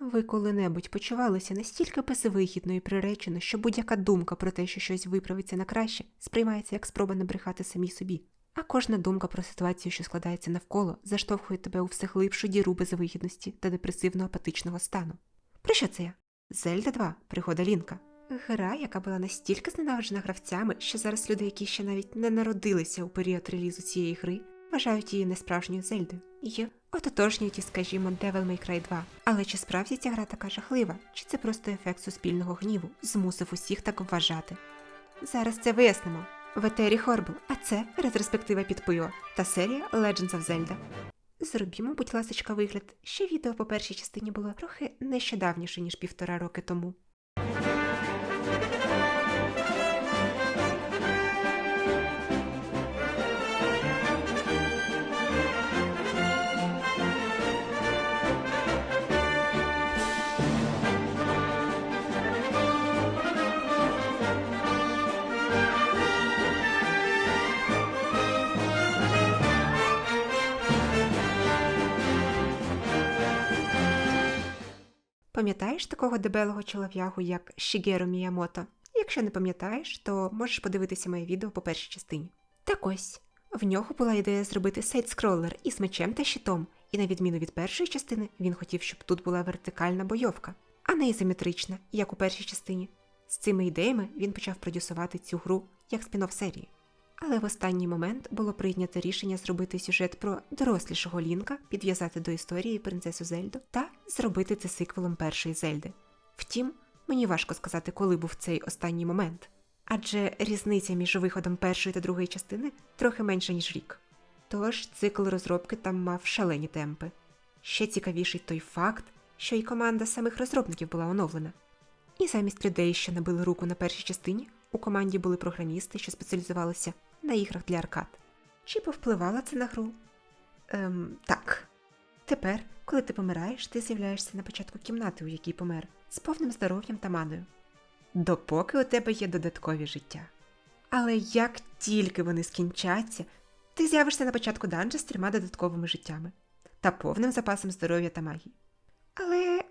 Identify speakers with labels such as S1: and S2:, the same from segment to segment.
S1: Ви коли-небудь почувалися настільки безвихідно і приречено, що будь-яка думка про те, що щось виправиться на краще, сприймається як спроба набрехати самій собі. А кожна думка про ситуацію, що складається навколо, заштовхує тебе у все глибшу діру безвихідності та депресивно-апатичного стану. Про що це я? Зельда 2. Пригода Лінка. Гра, яка була настільки зненавиджена гравцями, що зараз люди, які ще навіть не народилися у період релізу цієї гри, вважають її несправжньою Зельдою. І ототожнюють скажімо, Devil May Cry 2. Але чи справді ця гра така жахлива, чи це просто ефект суспільного гніву змусив усіх так вважати? Зараз це вияснимо. В Хорбл, а це ретроспектива під пиво та серія Legends of Zelda. Зробімо, будь ласочка, вигляд, що відео по першій частині було трохи нещодавніше, ніж півтора роки тому. Пам'ятаєш такого дебелого чолов'ягу, як Шігеру Міямото? Якщо не пам'ятаєш, то можеш подивитися моє відео по першій частині. Так ось, в нього була ідея зробити сайт-скролер із мечем та щитом, і на відміну від першої частини, він хотів, щоб тут була вертикальна бойовка, а не ізометрична, як у першій частині. З цими ідеями він почав продюсувати цю гру як спін-офф серії. Але в останній момент було прийнято рішення зробити сюжет про дорослішого Лінка, підв'язати до історії принцесу Зельду та зробити це сиквелом першої Зельди. Втім, мені важко сказати, коли був цей останній момент, адже різниця між виходом першої та другої частини трохи менша, ніж рік. Тож цикл розробки там мав шалені темпи. Ще цікавіший той факт, що і команда самих розробників була оновлена. І замість людей, що набили руку на першій частині, у команді були програмісти, що спеціалізувалися на іграх для аркад. Чи повпливало це на гру? Ем, так. Тепер, коли ти помираєш, ти з'являєшся на початку кімнати, у якій помер, з повним здоров'ям та маною. Допоки у тебе є додаткові життя. Але як тільки вони скінчаться, ти з'явишся на початку данжа з трьома додатковими життями та повним запасом здоров'я та магії. Але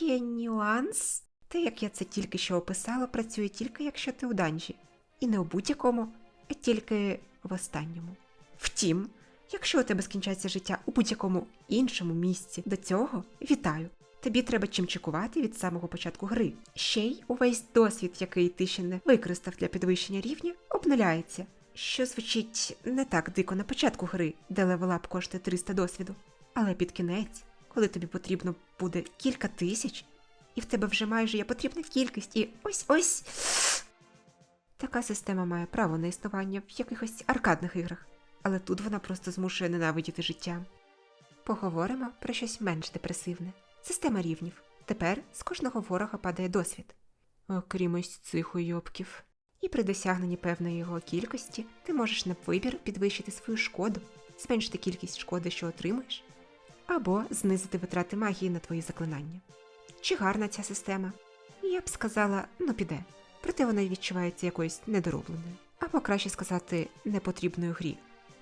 S1: є нюанс. Те, як я це тільки що описала, працює тільки якщо ти у данжі, і не у будь-якому, тільки в останньому. Втім, якщо у тебе скінчається життя у будь-якому іншому місці до цього, вітаю! Тобі треба чимчикувати від самого початку гри. Ще й увесь досвід, який ти ще не використав для підвищення рівня, обнуляється, що звучить не так дико на початку гри, де левелап коштує 300 досвіду. Але під кінець, коли тобі потрібно буде кілька тисяч, і в тебе вже майже є потрібна кількість, і ось ось. Така система має право на існування в якихось аркадних іграх, але тут вона просто змушує ненавидіти життя. Поговоримо про щось менш депресивне. Система рівнів. Тепер з кожного ворога падає досвід. Окрім ось цих уйобків. І при досягненні певної його кількості ти можеш на вибір підвищити свою шкоду, зменшити кількість шкоди, що отримуєш, або знизити витрати магії на твої заклинання. Чи гарна ця система? Я б сказала, ну піде. Проте вона відчувається якоюсь недоробленою. Або краще сказати, непотрібною грі.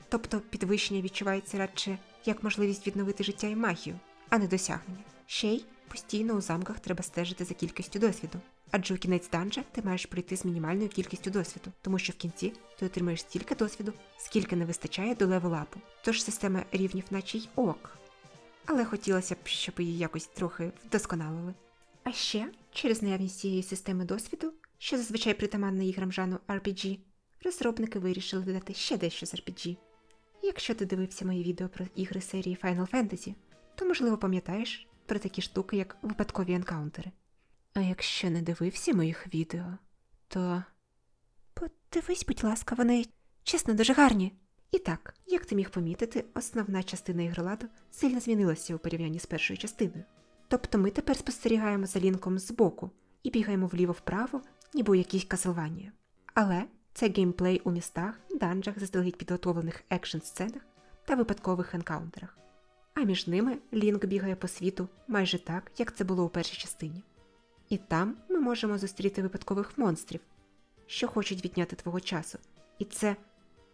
S1: Тобто підвищення відчувається радше як можливість відновити життя і магію, а не досягнення. Ще й постійно у замках треба стежити за кількістю досвіду. Адже у кінець данжа ти маєш пройти з мінімальною кількістю досвіду, тому що в кінці ти отримаєш стільки досвіду, скільки не вистачає до левелапу. Тож система рівнів наче й ок. Але хотілося б, щоб її якось трохи вдосконалили. А ще через наявність цієї системи досвіду, що зазвичай притаманна іграм жанру RPG, розробники вирішили додати ще дещо з RPG. Якщо ти дивився мої відео про ігри серії Final Fantasy, то можливо пам'ятаєш про такі штуки, як випадкові енкаунтери. А якщо не дивився моїх відео, то подивись, будь ласка, вони чесно дуже гарні. І так, як ти міг помітити, основна частина ігроладу сильно змінилася у порівнянні з першою частиною. Тобто ми тепер спостерігаємо за лінком збоку і бігаємо вліво-вправо, ніби у якійсь Каселванії. Але це геймплей у містах, данжах, заздалегідь підготовлених екшн сценах та випадкових енкаунтерах. А між ними Лінк бігає по світу майже так, як це було у першій частині. І там ми можемо зустріти випадкових монстрів, що хочуть відняти твого часу. І це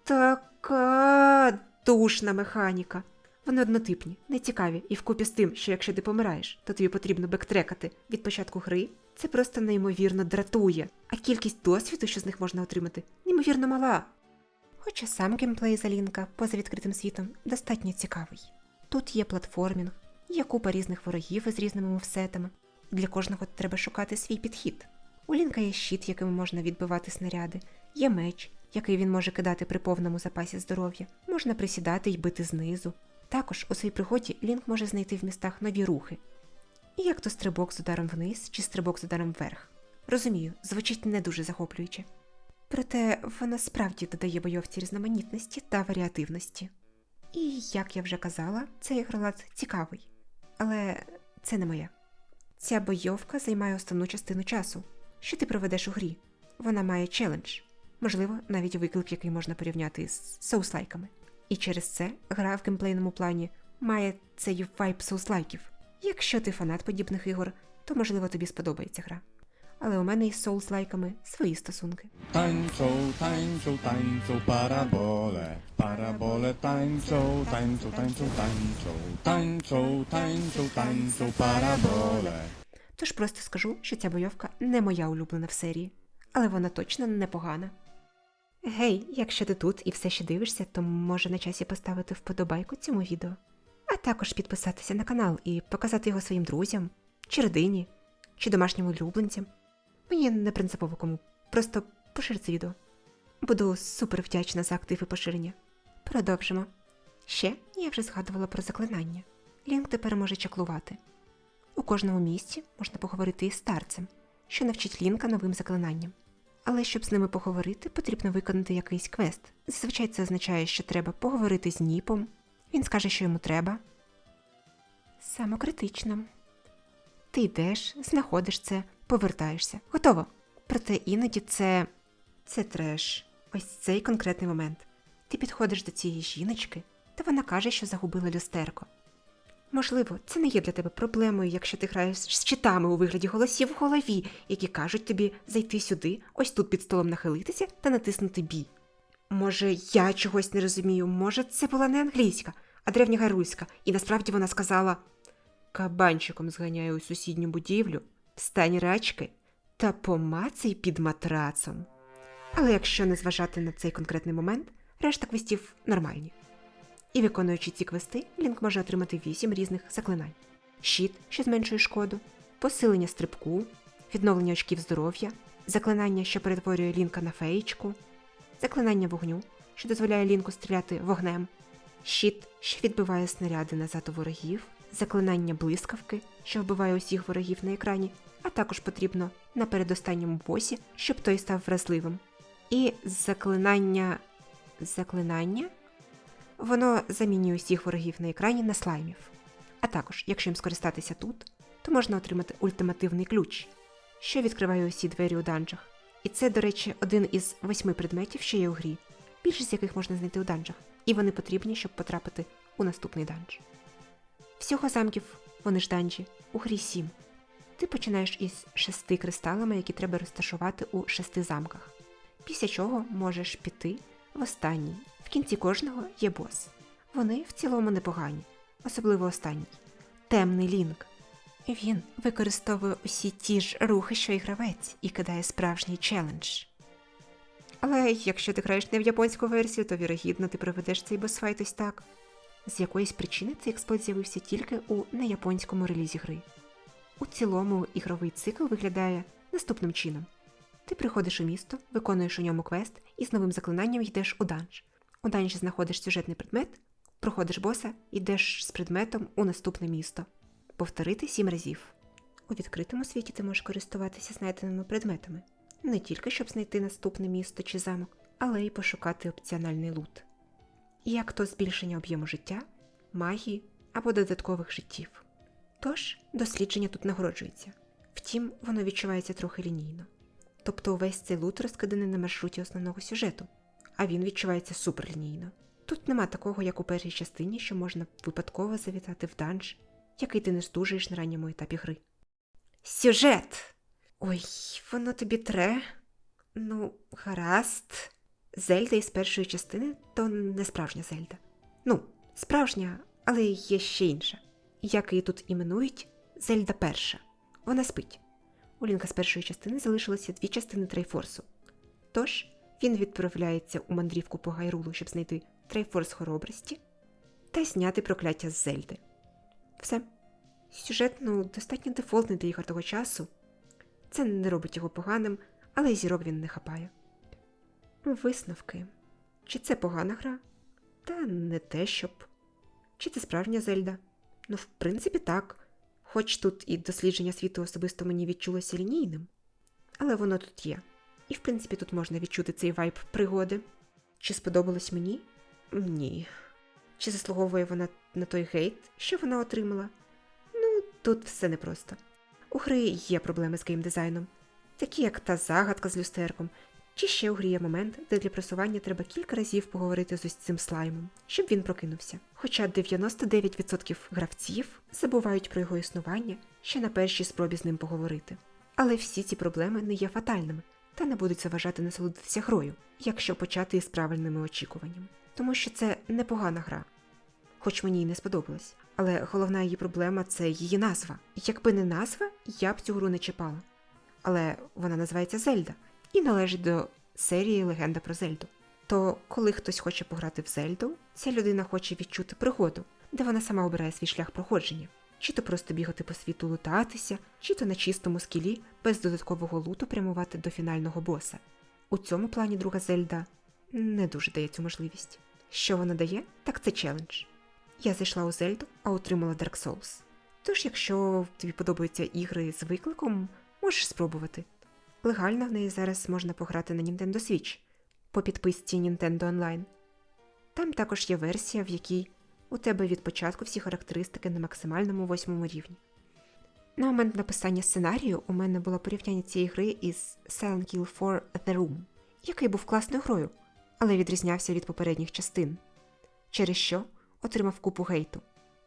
S1: така душна механіка. Вони однотипні, нецікаві, і вкупі з тим, що якщо ти помираєш, то тобі потрібно бектрекати від початку гри. Це просто неймовірно дратує, а кількість досвіду, що з них можна отримати, неймовірно мала. Хоча сам геймплей Залінка поза відкритим світом достатньо цікавий. Тут є платформінг, є купа різних ворогів із різними мувсетами. Для кожного треба шукати свій підхід. У Лінка є щит, яким можна відбивати снаряди, є меч, який він може кидати при повному запасі здоров'я, можна присідати й бити знизу. Також у своїй пригоді Лінк може знайти в містах нові рухи. І як то стрибок з ударом вниз чи стрибок з ударом вверх. Розумію, звучить не дуже захоплююче. Проте воно справді додає бойовці різноманітності та варіативності. І, як я вже казала, цей ігролад цікавий. Але це не моє. Ця бойовка займає основну частину часу, що ти проведеш у грі. Вона має челендж, можливо, навіть виклик, який можна порівняти з соуслайками. І через це гра в геймплейному плані має цей вайб соуслайків. Якщо ти фанат подібних ігор, то можливо тобі сподобається гра. Але у мене із соуслайками свої стосунки.
S2: Tańczą, tańczą, tańczą parabole, parabole tańczą, tańczą, tańczą, tańczą, tańczą, tańczą, tańczą parabole.
S1: Тож просто скажу, що ця бойовка не моя улюблена в серії, але вона точно непогана. Гей, якщо ти тут і все ще дивишся, то може на часі поставити вподобайку цьому відео, також підписатися на канал і показати його своїм друзям, чи родині, чи домашнім улюбленцям. Мені не принципово кому, просто пошир це відео. Буду супер вдячна за актив і поширення. Продовжимо. Ще я вже згадувала про заклинання. Лінк тепер може чаклувати. У кожному місці можна поговорити із старцем, що навчить Лінка новим заклинанням. Але щоб з ними поговорити, потрібно виконати якийсь квест. Зазвичай це означає, що треба поговорити з Ніпом. Він скаже, що йому треба. Самокритично. Ти йдеш, знаходиш це, повертаєшся. Готово. Проте іноді це. це треш. Ось цей конкретний момент. Ти підходиш до цієї жіночки, та вона каже, що загубила люстерко. Можливо, це не є для тебе проблемою, якщо ти граєш з читами у вигляді голосів в голові, які кажуть тобі зайти сюди, ось тут під столом нахилитися та натиснути бі. Може, я чогось не розумію, може, це була не англійська, а древньогаруська, і насправді вона сказала Кабанчиком зганяю у сусідню будівлю, встань рачки та помацай під матрацом. Але якщо не зважати на цей конкретний момент, решта квестів нормальні. І виконуючи ці квести, Лінк може отримати 8 різних заклинань: щит, що зменшує шкоду, посилення стрибку, відновлення очків здоров'я, заклинання, що перетворює Лінка на феєчку, заклинання вогню, що дозволяє Лінку стріляти вогнем, щит, що відбиває снаряди назад у ворогів, заклинання блискавки, що вбиває усіх ворогів на екрані, а також потрібно на передостанньому босі, щоб той став вразливим. І заклинання. Заклинання? Воно замінює усіх ворогів на екрані на слаймів. А також, якщо їм скористатися тут, то можна отримати ультимативний ключ, що відкриває усі двері у данжах. І це, до речі, один із восьми предметів, що є у грі, більшість яких можна знайти у данжах, і вони потрібні, щоб потрапити у наступний данж. Всього замків, вони ж данжі, у грі сім. Ти починаєш із шести кристалами, які треба розташувати у шести замках. Після чого можеш піти в останній. В кінці кожного є бос. Вони в цілому непогані, особливо останній темний лінк. Він використовує усі ті ж рухи, що і гравець, і кидає справжній челендж. Але якщо ти граєш не в японську версію, то вірогідно ти проведеш цей босфайт ось так. З якоїсь причини цей експлойт з'явився тільки у неяпонському релізі гри. У цілому ігровий цикл виглядає наступним чином: ти приходиш у місто, виконуєш у ньому квест і з новим заклинанням йдеш у данж. У данжі знаходиш сюжетний предмет, проходиш боса, йдеш з предметом у наступне місто. Повторити сім разів. У відкритому світі ти можеш користуватися знайденими предметами, не тільки щоб знайти наступне місто чи замок, але й пошукати опціональний лут. Як то збільшення об'єму життя, магії або додаткових життів. Тож дослідження тут нагороджується. Втім, воно відчувається трохи лінійно. Тобто увесь цей лут розкиданий на маршруті основного сюжету, а він відчувається суперлінійно. Тут нема такого, як у першій частині, що можна випадково завітати в данж, який ти не здужуєш на ранньому етапі гри. Сюжет! Ой, воно тобі тре. Ну, гаразд. Зельда із першої частини то не справжня Зельда. Ну, справжня, Але є ще інша, як її тут іменують Зельда Перша. Вона спить. У Лінка з першої частини залишилося дві частини Трейфорсу. Тож він відправляється у мандрівку по Гайрулу, щоб знайти Трейфорс хоробрості та зняти прокляття з Зельди. Все. Сюжет, ну, достатньо дефолтний для ігор того часу. Це не робить його поганим, але зірок він не хапає. Висновки. Чи це погана гра? Та не те щоб. Чи це справжня Зельда? Ну, в принципі, так. Хоч тут і дослідження світу особисто мені відчулося лінійним. Але воно тут є. І в принципі тут можна відчути цей вайб пригоди. Чи сподобалось мені? Ні. Чи заслуговує вона на той гейт, що вона отримала? Ну, тут все непросто. У гри є проблеми з геймдизайном, такі як та загадка з люстерком, чи ще у грі є момент, де для просування треба кілька разів поговорити з ось цим слаймом, щоб він прокинувся. Хоча 99% гравців забувають про його існування ще на першій спробі з ним поговорити. Але всі ці проблеми не є фатальними та не будуть заважати насолодитися грою, якщо почати із правильними очікуваннями. Тому що це непогана гра, хоч мені й не сподобалось. Але головна її проблема це її назва. Якби не назва, я б цю гру не чіпала. Але вона називається Зельда і належить до серії Легенда про Зельду. То коли хтось хоче пограти в Зельду, ця людина хоче відчути пригоду, де вона сама обирає свій шлях проходження, чи то просто бігати по світу лутатися, чи то на чистому скілі без додаткового луту прямувати до фінального боса. У цьому плані друга Зельда не дуже дає цю можливість. Що вона дає, так це челендж. Я зайшла у Зельду, а отримала Dark Souls. Тож, якщо тобі подобаються ігри з викликом, можеш спробувати. Легально в неї зараз можна пограти на Nintendo Switch по підписці Nintendo Online. Там також є версія, в якій у тебе від початку всі характеристики на максимальному восьмому рівні. На момент написання сценарію у мене було порівняння цієї гри із Silent Hill 4 The Room, який був класною грою, але відрізнявся від попередніх частин, через що отримав купу гейту.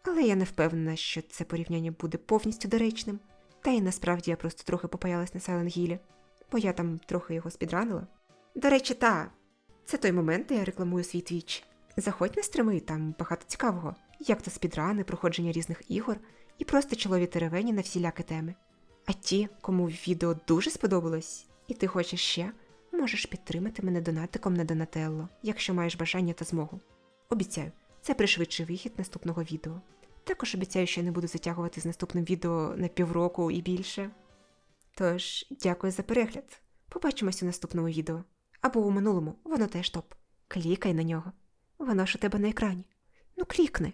S1: Але я не впевнена, що це порівняння буде повністю доречним, та й насправді я просто трохи попаялась на Silent Hill, бо я там трохи його спідранила. До речі, та, це той момент, де я рекламую свій твіч. Заходь на стрими, там багато цікавого, як то спідрани, проходження різних ігор і просто чолові теревені на всілякі теми. А ті, кому відео дуже сподобалось, і ти хочеш ще, можеш підтримати мене донатиком на Донателло, якщо маєш бажання та змогу. Обіцяю, це пришвидший вихід наступного відео. Також обіцяю, що я не буду затягувати з наступним відео на півроку і більше. Тож, дякую за перегляд. Побачимось у наступному відео. Або у минулому, воно теж топ. Клікай на нього. Воно ж у тебе на екрані. Ну клікни.